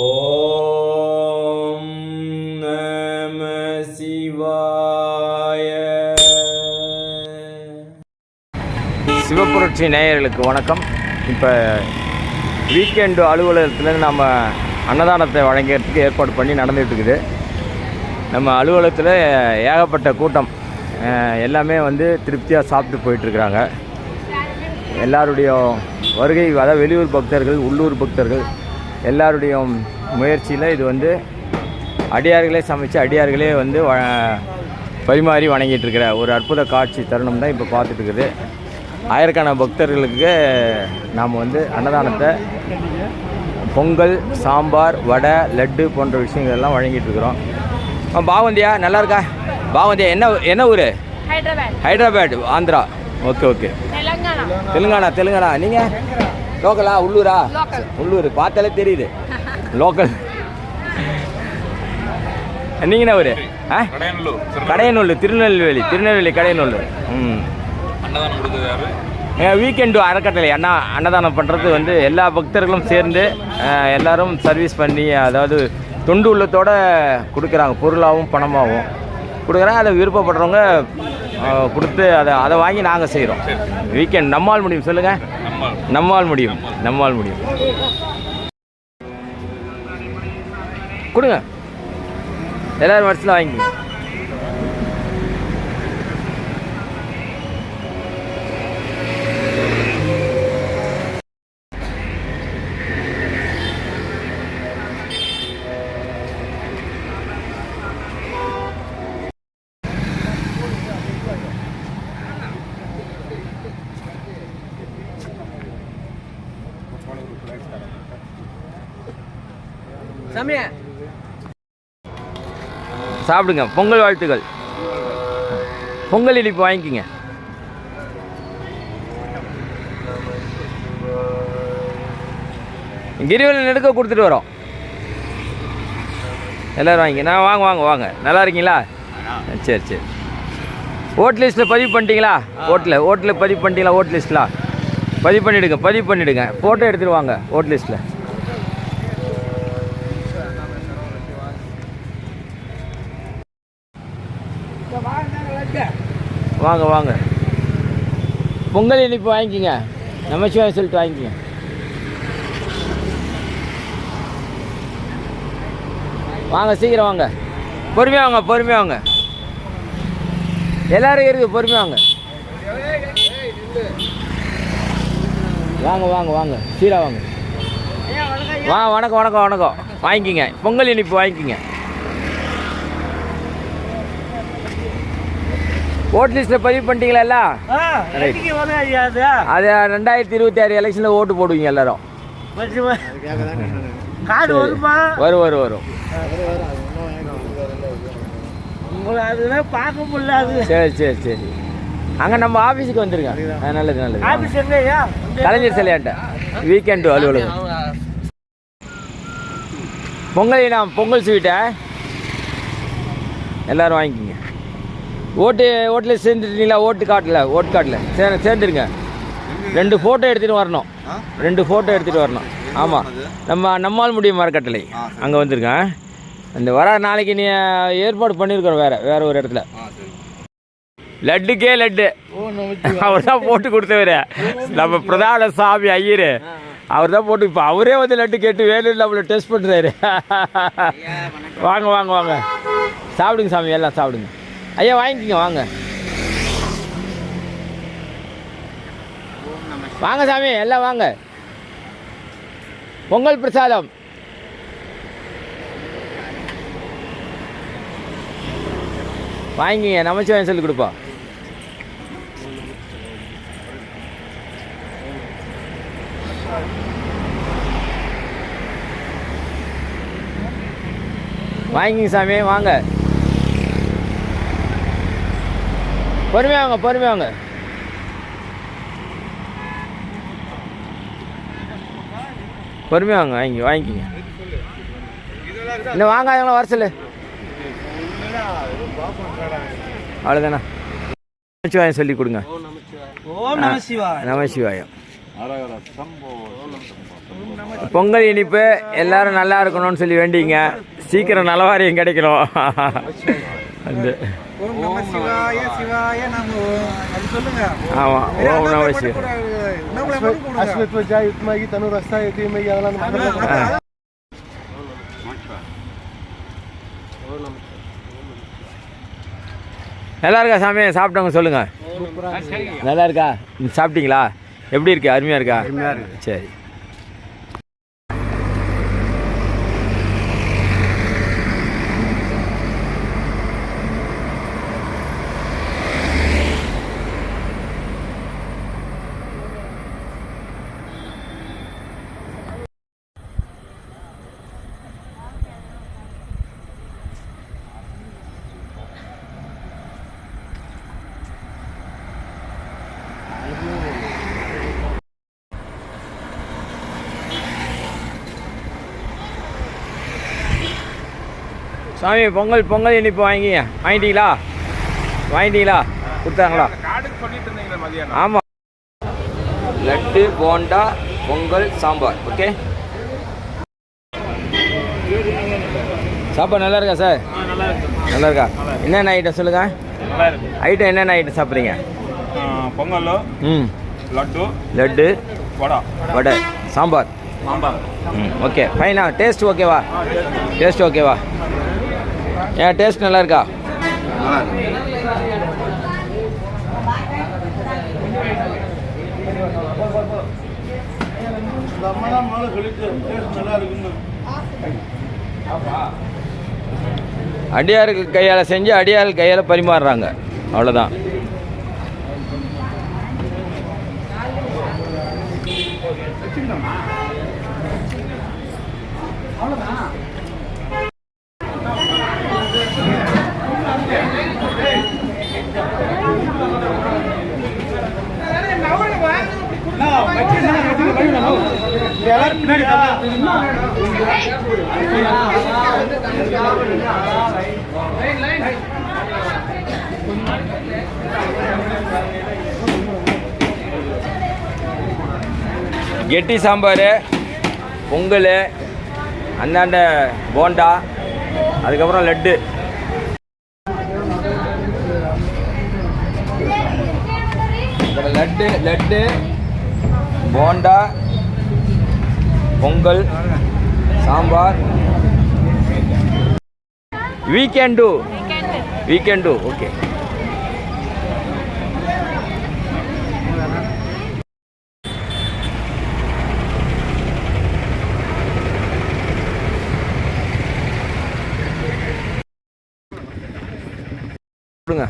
ஓம் நம சிவாய சிவப்புரட்சி நேயர்களுக்கு வணக்கம். இப்போ வீக்கெண்டு அலுவலகத்துலேருந்து நம்ம அன்னதானத்தை வழங்கிறதுக்கு ஏற்பாடு பண்ணி நடந்துகிட்ருக்குது. நம்ம அலுவலகத்தில் ஏகப்பட்ட கூட்டம். எல்லாமே வந்து திருப்தியாக சாப்பிட்டு போயிட்டுருக்குறாங்க எல்லாருடைய வருகை அதாவது வெளியூர் பக்தர்கள் உள்ளூர் பக்தர்கள் எல்லாருடைய முயற்சியில் இது வந்து அடியார்களே சமைத்து அடியார்களே வந்து வ பரிமாறி வணங்கிட்டுருக்கிற ஒரு அற்புத காட்சி தருணம் தான் இப்போ பார்த்துட்டு ஆயிரக்கான பக்தர்களுக்கு நாம் வந்து அன்னதானத்தை பொங்கல் சாம்பார் வடை லட்டு போன்ற விஷயங்கள் எல்லாம் வழங்கிட்டுருக்குறோம். பாவந்தியா நல்லா இருக்கா? பாவந்தியா என்ன என்ன ஊர்? ஹைதராபாத். ஹைதராபாத் ஆந்திரா. Okay okay. தெலுங்கானா. தெலுங்கானா நீங்கள் லோக்கலா? உள்ளூரா? உள்ளூர். பார்த்தாலே தெரியுது. லோக்கல். நீங்கள் என்ன ஊர்? ஆ? கடையநல்லூர் திருநெல்வேலி. திருநெல்வேலி கடையநல்லூர். ம். வீக்கெண்டு அறக்கட்டளை. அண்ணா அன்னதானம் பண்ணுறது வந்து எல்லா பக்தர்களும் சேர்ந்து எல்லோரும் சர்வீஸ் பண்ணி அதாவது தொண்டு உள்ளத்தோடு கொடுக்குறாங்க. பொருளாகவும் பணமாகவும் கொடுக்குறாங்க. அதை விருப்பப்படுறவங்க கொடுத்து அதை அதை வாங்கி நாங்கள் செய்கிறோம் வீக்கெண்ட் நம்மால் முடியும். சொல்லுங்கள் நம்மால் முடியும் நம்மால் முடியும். கொடுங்க. எல்லாரும் வரிசையில் வாங்கிக்கோங்க. சாப்பிடுங்க. பொங்கல் வாழ்த்துக்கள். பொங்கல் இனிப்பு வாங்கிக்கோங்க. கிரிவலம் நெடுக்க கொடுத்துட்டு வரோம். எல்லோரும் வாங்கி. நான் வாங்க வாங்க வாங்க. நல்லா இருக்கீங்களா? சரி சரி. ஓட் லிஸ்ட்டில் பதிவு பண்ணிட்டீங்களா? ஓட்டில் ஓட்டில் பதிவு பண்ணிட்டீங்களா? ஓட் லிஸ்ட்டில் பதிவு பண்ணிவிடுங்க பதிவு பண்ணிவிடுங்க ஃபோட்டோ எடுத்துகிட்டு வாங்க ஓட் லிஸ்ட்டில் வாங்க வாங்க. பொங்கல் இனிப்பு வாங்கிக்கிங்க. நமச்சிவாயம் சொல்லிட்டு வாங்கிக்கிங்க. வாங்க சீக்கிரம் வாங்க. பொறுமையாக வாங்க பொறுமையாக வாங்க. எல்லோரும் இருக்குது பொறுமையாக வாங்க. வாங்க வாங்க வாங்க. சீரா வாங்க. வா வணக்கம் வணக்கம் வணக்கம். வாங்கிக்கிங்க. பொங்கல் இனிப்பு வாங்கிக்கிங்க. ஓட் லிஸ்ட்டில் பதிவு பண்ணிட்டீங்களா. அது? ரெண்டாயிரத்தி இருபத்தி ஆறு எலெக்ஷனில் ஓட்டு போடுவீங்க எல்லாரும். காடு வருமா? வரும் வரும் பார்க்க முடியாது. சரி சரி சரி. அங்கே நம்ம ஆஃபீஸுக்கு வந்துருங்க. நல்லது நல்லது. கலைஞர் சிலையாண்ட. வீக்கெண்டு அலுவலகம். பொங்கல் இனம் பொங்கல் ஸ்வீட்டை எல்லாரும் வாங்கிக்கிங்க. ஓட்டு ஓட்டில் சேர்ந்துட்டீங்களா? ஓட்டு காட்டில் ஓட்டு காட்டில். சே சேர்ந்துருங்க. ரெண்டு ஃபோட்டோ எடுத்துகிட்டு வரணும். ரெண்டு ஃபோட்டோ எடுத்துகிட்டு வரணும். ஆமாம் நம்ம நம்மால் முடியும் மரக்கட்டளை. அங்கே வந்துருக்கேன் இந்த வர நாளைக்கு நீ ஏற்பாடு பண்ணியிருக்கிறோம் வேறு வேற ஒரு இடத்துல. லட்டுக்கே லட்டு. அவர் தான் போட்டு கொடுத்தவர். நம்ம பிரதான சாமி ஐயர். அவர் தான் போட்டு இப்போ அவரே வந்து லட்டு கேட்டு வேலூர் நம்மளை டெஸ்ட் பண்ணுறாரு வாங்க வாங்க வாங்க. சாப்பிடுங்க சாமி எல்லாம் சாப்பிடுங்க. ஐயா வாங்கிக்கோங்க வாங்க. வாங்க சாமி எல்லாம் வாங்க. பொங்கல் பிரசாதம். வாங்கிங்க நமச்சிவாயம் சொல்லி கொடுப்போம். வாங்கிங்க சாமி வாங்க. பொறுமையாக வாங்க பொறுமையாக வாங்க. பொறுமையாக வாங்க வாங்கி வாங்கிக்கிங்க. இன்னும் வாங்காதவங்களா வர சொல்லு. அவ்வளோதானே நமச்சிவாயம் சொல்லி கொடுங்க. ஓம் நம சிவாயம். பொங்கல் இனிப்பு எல்லாரும் நல்லா இருக்கணும்னு சொல்லி வேண்டிங்க சீக்கிரம் நலவாரியம் கிடைக்கணும். அந்த ஆமாம் ஓம் நம சிவாய். யுத்மாகி தனு ரஸ்தா யுத்தியமாகி அதெல்லாம் நல்லா இருக்கா சாமி? சாப்பிட்டவங்க சொல்லுங்க. நல்லா இருக்கா? சாப்பிட்டீங்களா? எப்படி இருக்கு? அருமையா இருக்கா. சரி. சாமி பொங்கல் பொங்கல் இனிப்பு வாங்கிங்க. வாங்கிட்டீங்களா? வாங்கிட்டீங்களா? கொடுத்தாங்களா? ஆமாம் லட்டு போண்டா பொங்கல் சாம்பார். ஓகே? சாப்பாடு நல்லா இருக்கா சார்? நல்லா இருக்கா. என்னென்ன ஐட்டம் சொல்லுங்க? ஐட்டம் என்னென்ன ஐட்டம் சாப்பிட்றீங்க? பொங்கல் ம். லட்டு லட்டு வடை. வடை சாம்பார். சாம்பார். ம் ஓகே. ஃபைனா டேஸ்ட் ஓகேவா டேஸ்ட் ஓகேவா ஏன் டேஸ்ட் நல்லா இருக்கா அடியாருக்கு கையால் செஞ்சு அடியாருக்கு கையால் பரிமாறுறாங்க. அவ்வளோதான் எல்லாரும் கெட்டி சாம்பார் பொங்கல் அந்தாண்ட போண்டா அதுக்கப்புறம் laddu. Laddu laddu bonda pongal sambar. Weekend weekend okay கொடுங்க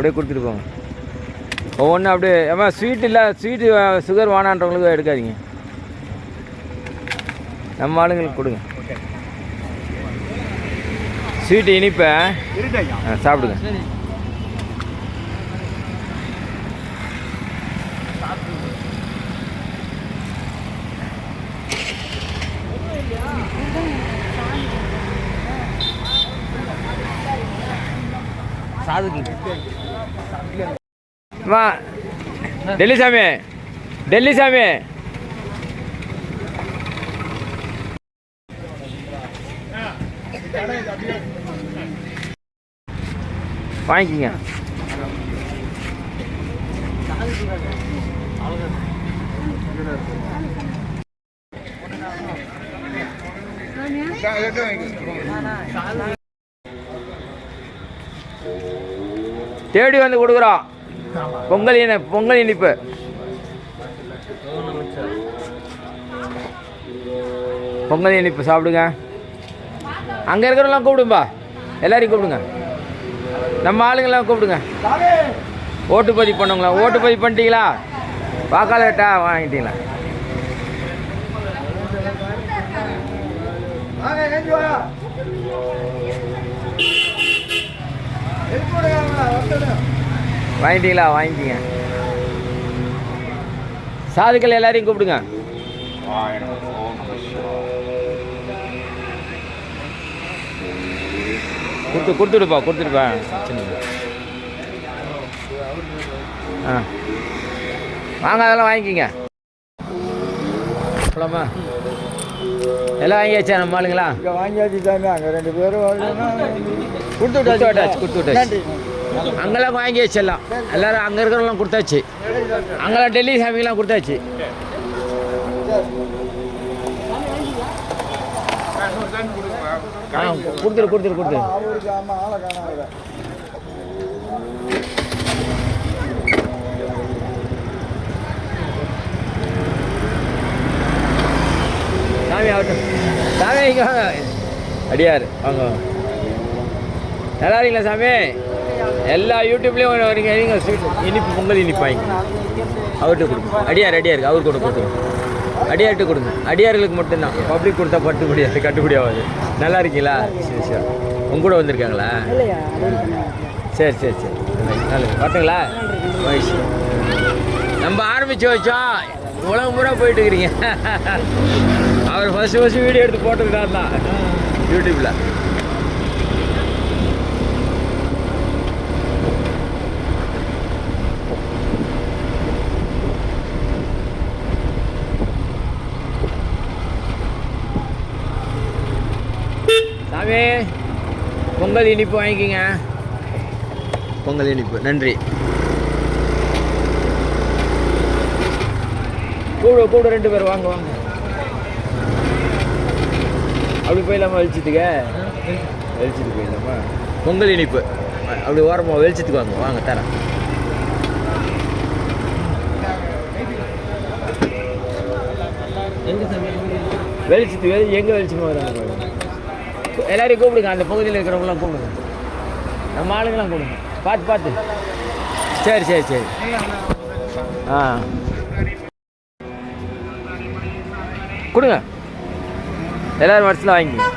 அப்படியே கொடுத்துட்டு போங்க. ஒவ்வொன்றும் அப்படியே ஏமா ஸ்வீட் இல்லை ஸ்வீட்டு சுகர் வேணான்றவங்களுக்கு எடுக்காதீங்க. நம்ம ஆளுங்களுக்கு கொடுங்க. ஸ்வீட்டு இனிப்பை ஆ, சாப்பிடுங்க. வா. டெல்லி சாமி. டெல்லி சாமி. வாங்கிக்கிங்க. தேடி வந்து கொடுக்குறோம் பொங்கல் இனி பொங்கல் இனிப்பு. பொங்கல் இனிப்பு சாப்பிடுங்க. அங்கே இருக்கிறவங்களாம் கூப்பிடும்பா. எல்லாரையும் கூப்பிடுங்க. நம்ம ஆளுங்கெல்லாம் கூப்பிடுங்க. ஓட்டு பதிவு பண்ணுங்களா ஓட்டு பதிவு பண்ணிட்டீங்களா? வாக்காளர்கிட்ட வாங்கிட்டீங்களா? வாங்கிட்டீங்களா? வாங்கிட்டீங்க. சாதுக்கள் எல்லாரையும் கூப்பிடுங்க. கொடுத்து கொடுத்துடுப்பா கொடுத்துடுப்பா. ஆ. வாங்க அதெல்லாம் வாங்கிக்கிங்க. சாப்பிடலாமா எல்லாம் வாங்கியாச்சா நம்ம ஆளுங்களா வாங்கியாச்சு தாங்க அங்கே ரெண்டு பேரும் கொடுத்து விட்டாச்சு கொடுத்து விட்டாச்சு. அங்கெல்லாம் வாங்கி எல்லாம் எல்லாரும் அங்கே இருக்கிறவங்களாம் கொடுத்தாச்சு. அங்கெல்லாம் டெல்லி சாமிக்கெல்லாம் கொடுத்தாச்சு. ஆ கொடுத்துரு கொடுத்துரு கொடுத்துரு. சாமி ஆகட்டும். சாமி இங்கே வாங்க. அடியார் வாங்க வாங்க. நல்லா இருக்கீங்களா சாமி? எல்லா யூடியூப்லேயும் வரீங்க நீங்க ஸ்வீட் இனிப்பு பொங்கல் இனிப்பு வாங்கி. அவர்கிட்ட கொடுங்க. அடியார் அடியார் அவர் கூட கொடுத்துருங்க. அடியார்கிட்ட கொடுங்க. அடியார்களுக்கு மட்டும்தான். பப்ளிக் கொடுத்தா பட்டு முடியாது கட்டுப்படி ஆகாது. நல்லா இருக்கீங்களா? சரி சரி. உங்க கூட வந்திருக்காங்களா? சரி சரி சரி. நல்லது பார்த்துங்களா வயசு. நம்ம ஆரம்பிச்சு வச்சோம். உலகம் பூரா போயிட்டு இருக்கிறீங்க. அவர் ஃபர்ஸ்ட் ஃபர்ஸ்ட் வீடியோ எடுத்து போட்டிருக்காரு தான் யூடியூப்பில் சாமி பொங்கல் இனிப்பு வாங்கிக்கிங்க. பொங்கல் இனிப்பு நன்றி. கூட கூட ரெண்டு பேர் வாங்க வாங்க. அப்படி போயிடலாமா வெளிச்சத்துக்க? வெளிச்சத்துக்கு போயிடலாமா? பொங்கல் இனிப்பு. அப்படி ஓரமாக வெளிச்சத்துக்கு வாங்க வாங்க தரேன். வெளிச்சத்துக்கு வெளி எங்கே வெளிச்சமாக வராங்க? எல்லாரையும் கூப்பிடுங்க அந்த பகுதியில் இருக்கிறவங்களாம் கூப்பிடுங்க. நம்ம ஆளுங்களாம் கூப்பிடுங்க. பார்த்து பார்த்து சரி சரி சரி. ஆ. கொடுங்க. எல்லோரும் வருஷத்தில் வாங்கிக்கோங்க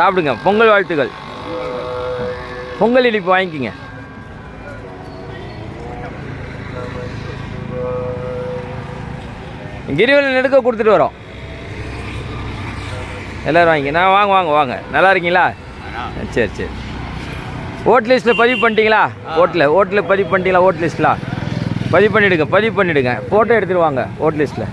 சாப்பிடுங்க. பொங்கல் வாழ்த்துக்கள். பொங்கல் இனிப்பு வாங்கிக்கிங்க. கிரிவலம் நெடுக்க கொடுத்துட்டு வரோம். எல்லோரும் வாங்கி நான் வாங்க வாங்க வாங்க. நல்லா இருக்கீங்களா? சரி சரி. ஓட் லிஸ்ட்டில் பதிவு பண்ணிட்டீங்களா? ஓட்டில் ஓட்டில் பதிவு பண்ணிட்டீங்களா? ஓட் லிஸ்ட்டில் பதிவு பண்ணிவிடுங்க பதிவு பண்ணிவிடுங்க ஃபோட்டோ எடுத்துகிட்டு வாங்க ஓட் லிஸ்ட்டில்